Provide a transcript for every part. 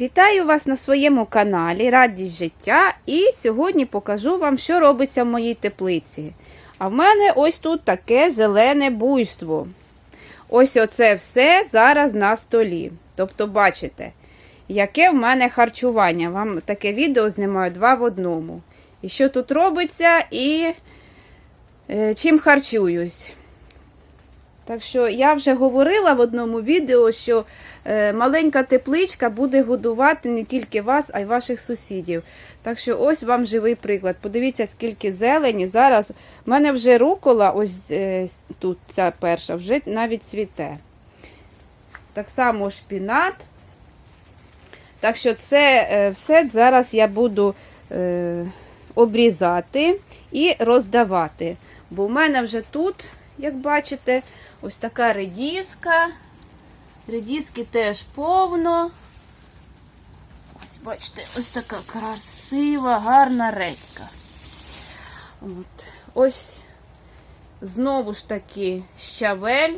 Вітаю вас на своєму каналі Радість життя. І сьогодні покажу вам, що робиться в моїй теплиці. А в мене ось тут таке зелене буйство. Ось оце все зараз на столі. Тобто, бачите, яке в мене харчування. Вам таке відео знімаю два в одному. І що тут робиться, і е, чим харчуюсь. Так що я вже говорила в одному відео, що е, маленька тепличка буде годувати не тільки вас, а й ваших сусідів. Так що ось вам живий приклад. Подивіться, скільки зелені. Зараз в мене вже рукола, ось е, тут ця перша, вже навіть цвіте. Так само шпінат. Так що це е, все зараз я буду обрізати і роздавати. Бо в мене вже тут, як бачите, ось така редіска. Редіски теж повно. Ось, бачите, ось така красива, гарна редька. От. Ось знову ж таки щавель.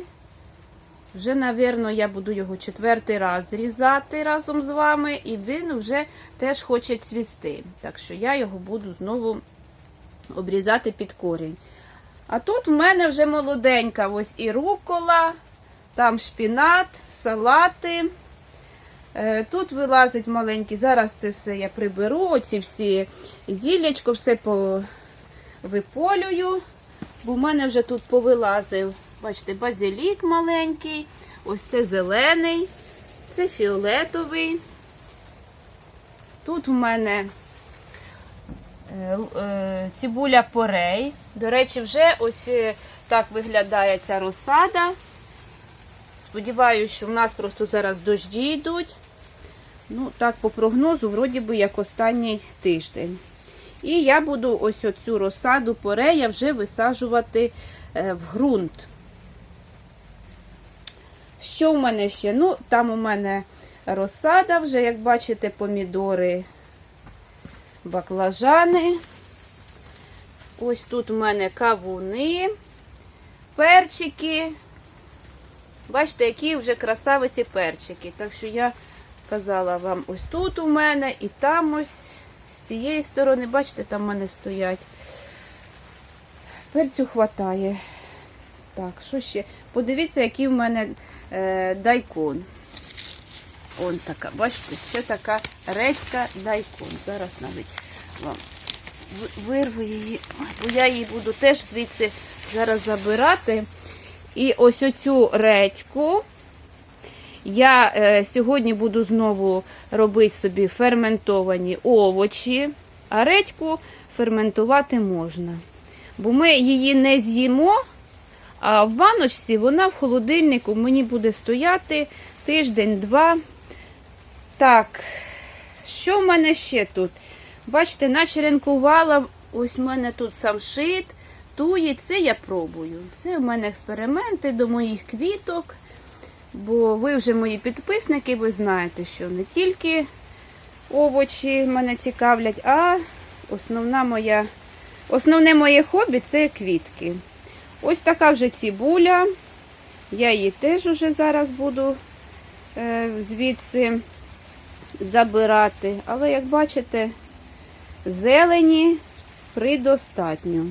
Вже, напевно, я буду його четвертий раз зрізати разом з вами, і він вже теж хоче цвісти. Так що я його буду знову обрізати під корінь. А тут в мене вже молоденька ось і рукола, там шпінат, салати. Е, Тут вилазить маленький. Зараз це все я приберу, оці всі зіллячко, все виполюю. Бо в мене вже тут повилазив, бачите, базилік маленький, ось це зелений, це фіолетовий. Тут в мене цибуля порей. До речі, вже ось е, так виглядає ця розсада. Сподіваюся, що в нас просто зараз дожді йдуть. Ну, так, по прогнозу, вроді би, як останній тиждень. І я буду ось оцю розсаду порея вже висаджувати е, в ґрунт. Що в мене ще? Ну, там у мене розсада вже, як бачите, помідори, баклажани. Ось тут у мене кавуни, перчики. Бачите, які вже красавиці перчики. Так що я казала вам, ось тут у мене і там ось з цієї сторони, бачите, там в мене стоять. Перцю хватає. Так, що ще? Подивіться, який в мене е, дайкон. Он така, бачите, це така редька дайкон. Зараз навіть вам вирву її, бо я її буду теж звідси зараз забирати. І ось оцю редьку я е, сьогодні буду знову робити собі ферментовані овочі, а редьку ферментувати можна. Бо ми її не з'їмо, а в баночці вона в холодильнику мені буде стояти тиждень-два. Так, що в мене ще тут? Бачите, начеренкувала, ось в мене тут самшит, туї, це я пробую. Це в мене експерименти до моїх квіток. Бо ви вже мої підписники, ви знаєте, що не тільки овочі мене цікавлять, а основна моя, основне моє хобі це квітки. Ось така вже цибуля. Я її теж уже зараз буду е, звідси забирати. Але, як бачите, зелені придостатньо.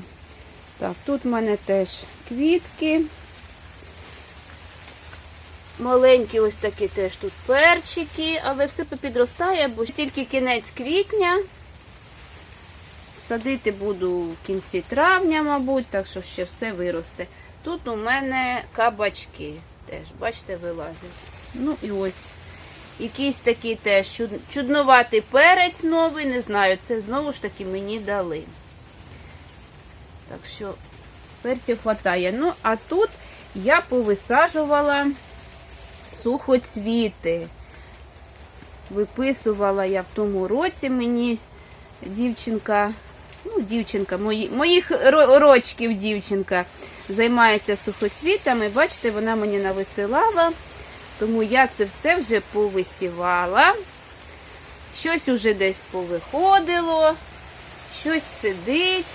Так, тут в мене теж квітки. Маленькі ось такі теж тут перчики, але все попідростає, бо тільки кінець квітня. Садити буду в кінці травня, мабуть, так що ще все виросте. Тут у мене кабачки теж, бачите, вилазять. Ну і ось. Якийсь такий теж чуд... чудноватий перець новий, не знаю, це знову ж таки мені дали. Так що перців вистачає. Ну, а тут я повисаджувала сухоцвіти. Виписувала я в тому році мені дівчинка, ну, дівчинка, мої, моїх рочків дівчинка займається сухоцвітами. Бачите, вона мені нависилала, тому я це все вже повисівала. Щось уже десь повиходило, щось сидить.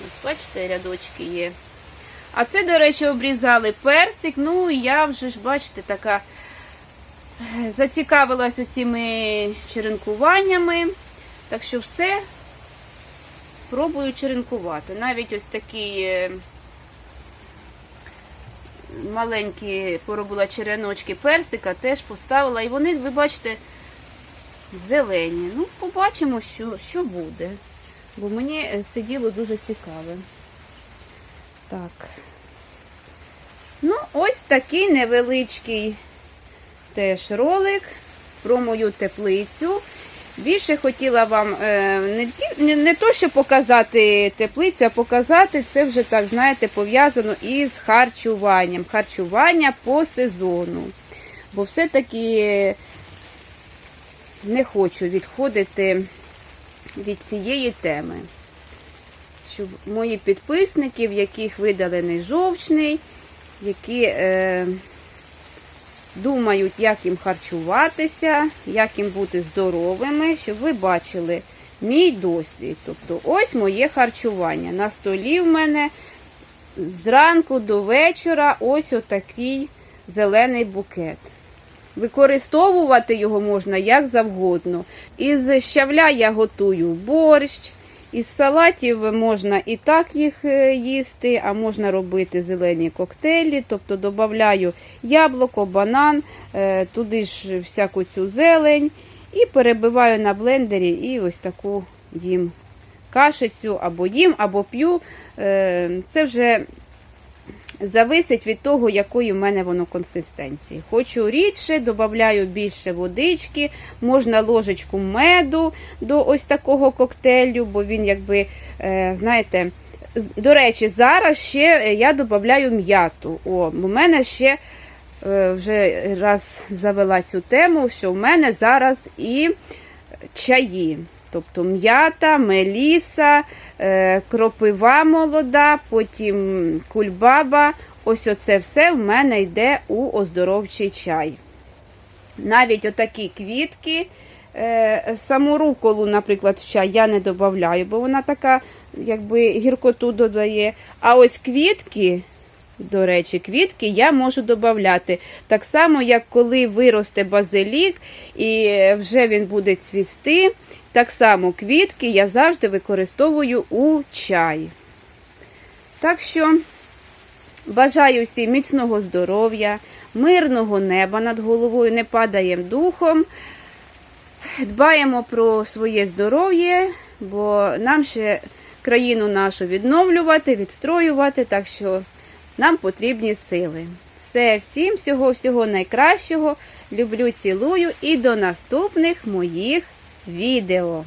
Ось, бачите, рядочки є. А це, до речі, обрізали персик. Ну, я вже ж, бачите, така зацікавилась оціми черенкуваннями. Так що все пробую черенкувати. Навіть ось такі е, маленькі поробила череночки персика, теж поставила. І вони, ви бачите, зелені. Ну, побачимо, що, що буде. Бо мені е, це діло дуже цікаве. Так. Ну, ось такий невеличкий теж ролик про мою теплицю. Більше хотіла вам е, не, не, не то, що показати теплицю, а показати це вже так, знаєте, пов'язано із харчуванням. Харчування по сезону. Бо все-таки не хочу відходити від цієї теми. Щоб мої підписники, в яких видалений жовчний, які е, думають, як їм харчуватися, як їм бути здоровими, щоб ви бачили мій досвід. Тобто, ось моє харчування. На столі в мене зранку до вечора ось отакий зелений букет. Використовувати його можна як завгодно. Із щавля я готую борщ. Із салатів можна і так їх е, їсти, а можна робити зелені коктейлі, тобто додаю яблуко, банан, е, туди ж всяку цю зелень і перебиваю на блендері і ось таку їм кашицю або їм, або п'ю. Е, Це вже зависить від того, якої в мене воно консистенції. Хочу рідше, додаю більше водички, можна ложечку меду до ось такого коктейлю, бо він, якби, е, знаєте, до речі, зараз ще я додаю м'яту. О, у мене ще е, вже раз завела цю тему, що в мене зараз і чаї. Тобто м'ята, меліса, е, кропива молода, потім кульбаба. Ось оце все в мене йде у оздоровчий чай. Навіть отакі квітки, е, саму руколу, наприклад, в чай я не додаю, бо вона така, якби гіркоту додає. А ось квітки, до речі, квітки я можу додати. Так само, як коли виросте базилік і вже він буде цвісти. Так само квітки я завжди використовую у чай. Так що бажаю всім міцного здоров'я, мирного неба над головою, не падаємо духом. Дбаємо про своє здоров'я, бо нам ще країну нашу відновлювати, відстроювати, так що нам потрібні сили. Все, всім всього-всього найкращого. Люблю, цілую і до наступних моїх відео.